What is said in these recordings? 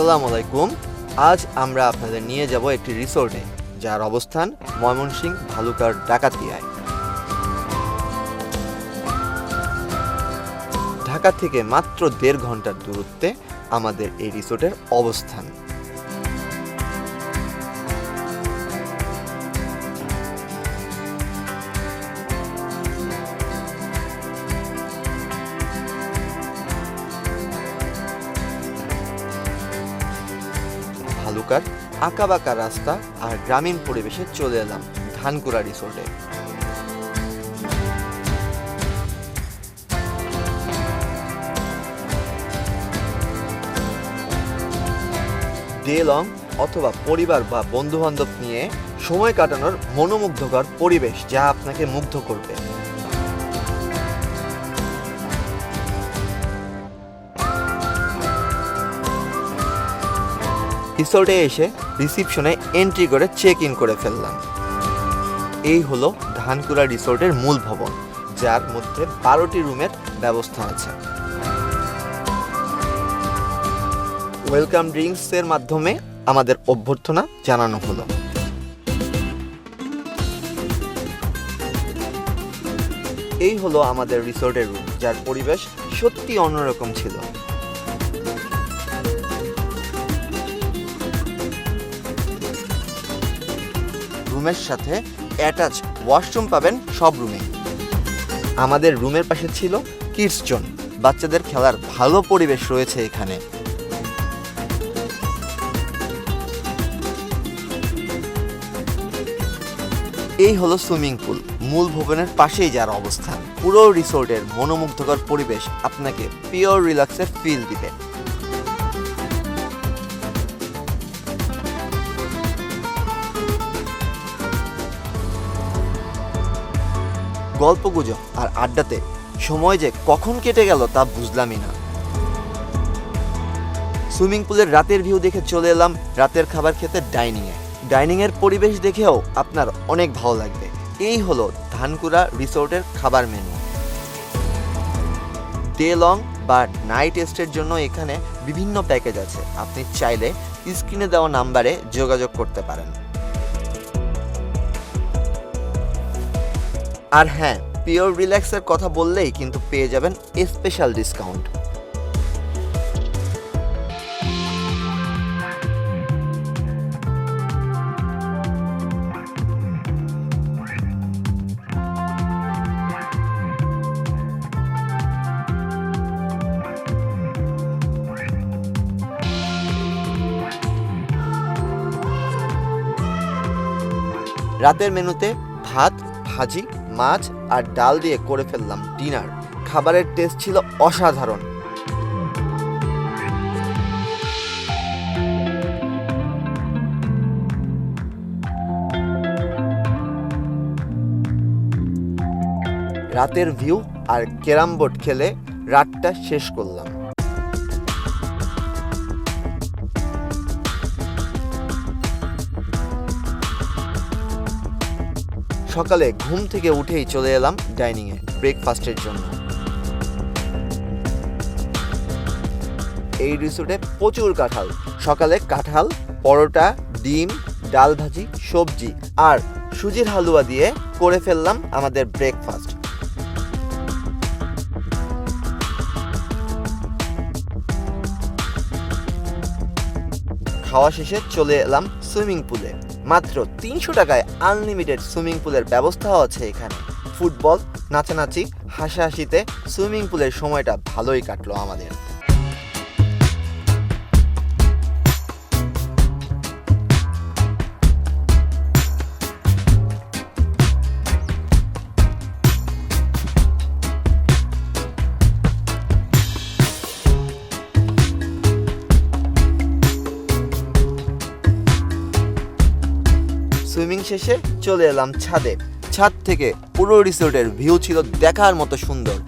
আসসালামু আলাইকুম। আজ আমরা আপনাদের নিয়ে যাব একটি রিসোর্টে যার অবস্থান ময়মনসিং ভালুকার ডাকাতিয়ায়। ঢাকা থেকে মাত্র দেড় ঘণ্টার দূরত্বে আমাদের এই রিসোর্টের অবস্থান। ভালুকার আঁকাবাঁকা রাস্তা আর গ্রামীণ পরিবেশে চলে এলাম ধানকুড়া রিসোর্টে। ডে লং অথবা পরিবার বা বন্ধু বান্ধব নিয়ে সময় কাটানোর মনোমুগ্ধকর পরিবেশ যা আপনাকে মুগ্ধ করবে। রিসোর্টে এসে রিসিপশনে এন্ট্রি করে চেক ইন করে ফেললাম। এই হলো ধানকুড়া রিসোর্টের মূল ভবন, যার মধ্যে বারোটি রুমের ব্যবস্থা আছে। ওয়েলকাম ড্রিঙ্কসের মাধ্যমে আমাদের অভ্যর্থনা জানানো হলো। এই হলো আমাদের রিসোর্টের রুম যার পরিবেশ সত্যি অন্যরকম ছিল। রুমের সাথে অ্যাটাচ ওয়াশরুম পাবেন সব রুমে। আমাদের রুমের পাশে ছিল কিডস জোন। বাচ্চাদের খেলার ভালো পরিবেশ রয়েছে এখানে। এই হলো সুইমিং পুল, মূল ভবনের পাশেই যার অবস্থান। পুরো রিসোর্টের মনোমুগ্ধকর পরিবেশ আপনাকে পিওর রিল্যাক্সের ফিল দিবে। গল্পগুজব আর আড্ডাতে সময় যে কখন কেটে গেল তা বুঝলামই না। সুইমিং পুলের রাতের ভিউ দেখে চলে এলাম রাতের খাবার খেতে ডাইনিংয়ে। ডাইনিংয়ের পরিবেশ দেখেও আপনার অনেক ভালো লাগবে। এই হলো ধানকুড়া রিসোর্টের খাবার মেনু। ডে লং বা নাইট স্টের জন্য এখানে বিভিন্ন প্যাকেজ আছে। আপনি চাইলে স্ক্রিনে দেওয়া নাম্বারে যোগাযোগ করতে পারেন। আর হ্যাঁ পিওর রিল্যাক্সের কথা বললেই কিন্তু পেয়ে যাবেন স্পেশাল ডিসকাউন্ট রাতের মেনুতে ভাত, ভাজি মাছ আর ডাল দিয়ে করে ফেললাম ডিনার। খাবারের টেস্ট ছিল অসাধারণ। রাতের ভিউ আর ক্যারাম বোর্ড খেলে রাতটা শেষ করলাম। সকালে ঘুম থেকে উঠেই চলে এলাম ডাইনিংয়ে ব্রেকফাস্টের জন্য। এই রিসোর্টে প্রচুর কাঁঠাল। সকালে কাঁঠাল, পরোটা, ডিম, ডাল ভাজি, সবজি আর সুজির হালুয়া দিয়ে করে ফেললাম আমাদের ব্রেকফাস্ট খাওয়া শেষে চলে এলাম সুইমিং পুলে মাত্র তিনশো টাকায় আনলিমিটেড সুইমিং পুলের ব্যবস্থাও আছে এখানে। ফুটবল, নাচানাচি, হাসাহাসিতে সুইমিং পুলের সময়টা ভালোই কাটলো আমাদের। সুইমিং শেষে চলে এলাম ছাদে। ছাদ থেকে পুরো রিসোর্টের ভিউ ছিল দেখার মতো সুন্দর।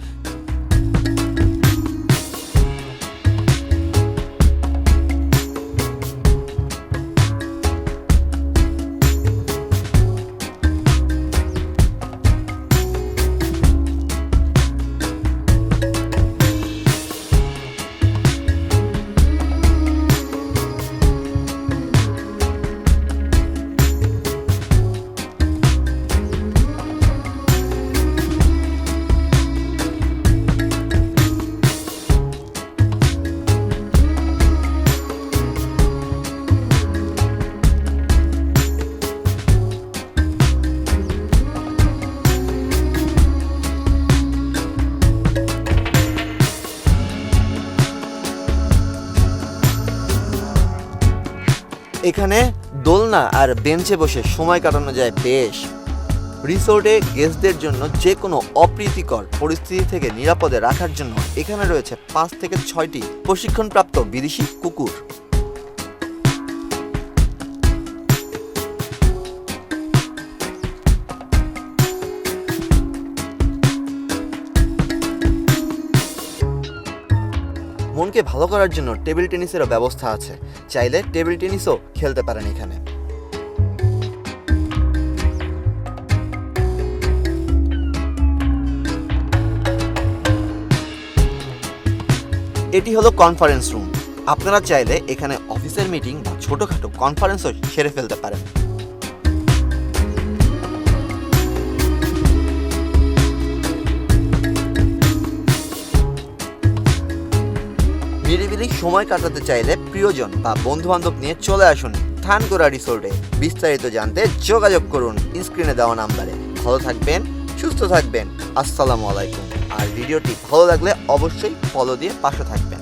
এখানে দোলনা আর বেঞ্চে বসে সময় কাটানো যায় বেশ। রিসোর্টে গেস্টদের জন্য যে কোনো অপ্রীতিকর পরিস্থিতি থেকে নিরাপদে রাখার জন্য এখানে রয়েছে পাঁচ থেকে ছয়টি প্রশিক্ষণপ্রাপ্ত বিদেশি কুকুর। মনকে ভালো করার জন্য টেবিল টেনিসেরও ব্যবস্থা আছে। চাইলে টেবিল টেনিসও খেলতে পারেন এখানে। এটি হলো কনফারেন্স রুম আপনারা চাইলে এখানে অফিসের মিটিং বা ছোটোখাটো কনফারেন্সও সেরে ফেলতে পারেন। নিরিবিলি সময় কাটাতে চাইলে প্রিয়জন বা বন্ধু বান্ধব নিয়ে চলে আসুন থানগোড়া রিসোর্টে। বিস্তারিত জানতে যোগাযোগ করুন স্ক্রিনে দেওয়া নাম্বারে। ভালো থাকবেন, সুস্থ থাকবেন। আসসালামু আলাইকুম। আর ভিডিওটি ভালো লাগলে অবশ্যই ফলো দিয়ে পাশে থাকবেন।